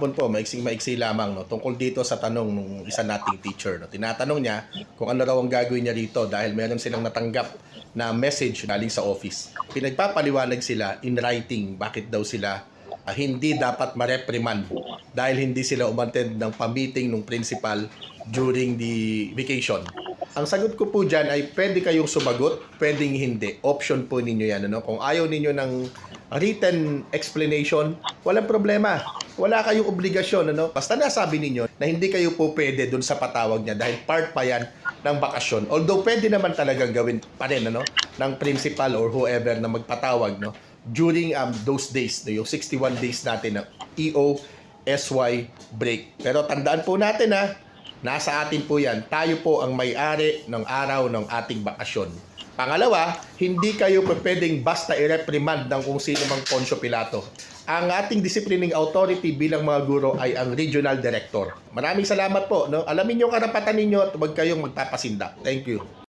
kahapon po, maiksing-maiksi lamang no, tungkol dito sa tanong ng isa nating teacher. No. Tinatanong niya kung ano raw ang gagawin niya dito dahil meron silang natanggap na message galing sa office. Pinagpapaliwanag sila in writing bakit daw sila ah, hindi dapat ma-reprimand dahil hindi sila umattend ng pa-meeting ng principal during the vacation. Ang sagot ko po dyan ay pwede kayong sumagot, pwedeng hindi. Option po ninyo yan. Ano? Kung ayaw ninyo ng written explanation, walang problema. Wala kayong obligasyon. Ano? Basta nasabi ninyo na hindi kayo po pwede dun sa patawag niya dahil part pa yan ng bakasyon. Although pwede naman talagang gawin pa rin ano? ng principal or whoever na magpatawag no? during um, those days, no? yung 61 days natin na EO, SY break. Pero tandaan po natin ha, Nasa atin po yan. Tayo po ang may-ari ng araw ng ating bakasyon. Pangalawa, hindi kayo pwedeng basta i-reprimand ng kung sino mang Poncio Pilato. Ang ating disciplining authority bilang mga guro ay ang regional director. Maraming salamat po. No? Alamin niyo karapatan ninyo at huwag kayong magpapasindak. Thank you.